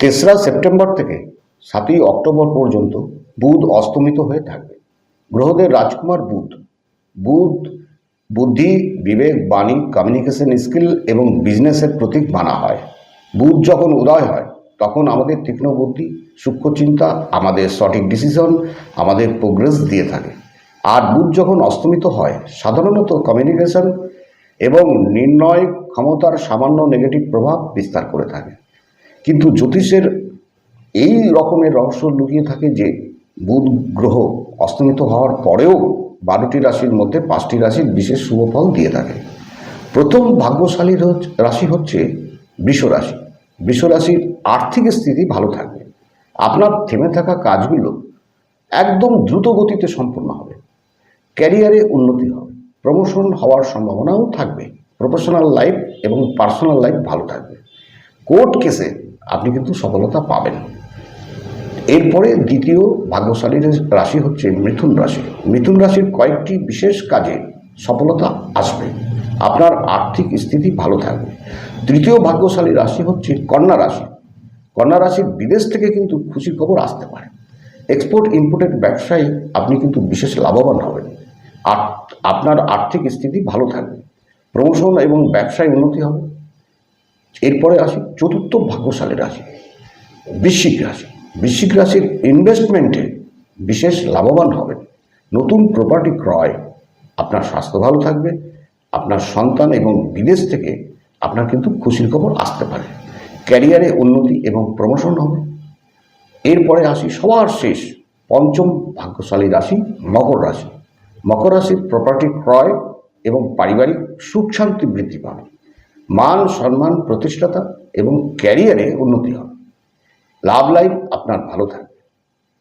তেসরা সেপ্টেম্বর থেকে সাতই অক্টোবর পর্যন্ত বুধ অস্তমিত হয়ে থাকবে। গ্রহদের রাজকুমার বুধ। বুধ বুদ্ধি, বিবেক, বাণী কমিউনিকেশন স্কিল এবং বিজনেসের প্রতীক মানা হয়। বুধ যখন উদয় হয়, তখন আমাদের তীক্ষ্ণ বুদ্ধি, সূক্ষ্ম চিন্তা, আমাদের সঠিক ডিসিশন আমাদের প্রোগ্রেস দিয়ে থাকে। আর বুধ যখন অস্তমিত হয়, সাধারণত কমিউনিকেশন এবং নির্ণয় ক্ষমতার সামান্য নেগেটিভ প্রভাব বিস্তার করে থাকে। কিন্তু জ্যোতিষের এই রকমের রহস্য লুকিয়ে থাকে যে বুধ গ্রহ অস্তমিত হওয়ার পরেও বারোটি রাশির মধ্যে পাঁচটি রাশির বিশেষ শুভ ফল দিয়ে থাকে। প্রথম ভাগ্যশালী রাশি হচ্ছে বৃষ রাশি। বৃষ রাশির আর্থিক স্থিতি ভালো থাকবে। আপনার থেমে থাকা কাজগুলো একদম দ্রুত গতিতে সম্পূর্ণ হবে। ক্যারিয়ারে উন্নতি হবে। প্রমোশন হওয়ার সম্ভাবনাও থাকবে। প্রফেশনাল লাইফ এবং পার্সোনাল লাইফ ভালো থাকবে। কোর্ট কেসে আপনি কিন্তু সফলতা পাবেন। এরপরে দ্বিতীয় ভাগ্যশালী রাশি হচ্ছে মিথুন রাশি। মিথুন রাশির কয়েকটি বিশেষ কাজে সফলতা আসবে। আপনার আর্থিক স্থিতি ভালো থাকবে। তৃতীয় ভাগ্যশালী রাশি হচ্ছে কন্যা রাশি। কন্যা রাশির বিদেশ থেকে কিন্তু খুশির খবর আসতে পারে। এক্সপোর্ট ইম্পোর্টেড ব্যবসায়ী আপনি কিন্তু বিশেষ লাভবান হবেন। আপনার আর্থিক স্থিতি ভালো থাকবে। প্রমোশন এবং ব্যবসায় উন্নতি হবে। এরপরে আসি চতুর্থ ভাগ্যশালী রাশি, বৃশ্চিক রাশি। বৃশ্চিক রাশির ইনভেস্টমেন্টে বিশেষ লাভবান হবেন। নতুন প্রপার্টি ক্রয়, আপনার স্বাস্থ্য ভালো থাকবে, আপনার সন্তান এবং বিদেশ থেকে আপনার কিন্তু খুশির খবর আসতে পারে। ক্যারিয়ারে উন্নতি এবং প্রমোশন হবে। এরপরে আসি, সবার শেষ, পঞ্চম ভাগ্যশালী রাশি, মকর রাশি। মকর রাশির প্রপার্টি ক্রয় এবং পারিবারিক সুখ শান্তি বৃদ্ধি পাবে। মান সম্মান প্রতিষ্ঠাতা এবং ক্যারিয়ারে উন্নতি হবে। লাভ লাইফ আপনার ভালো থাকবে।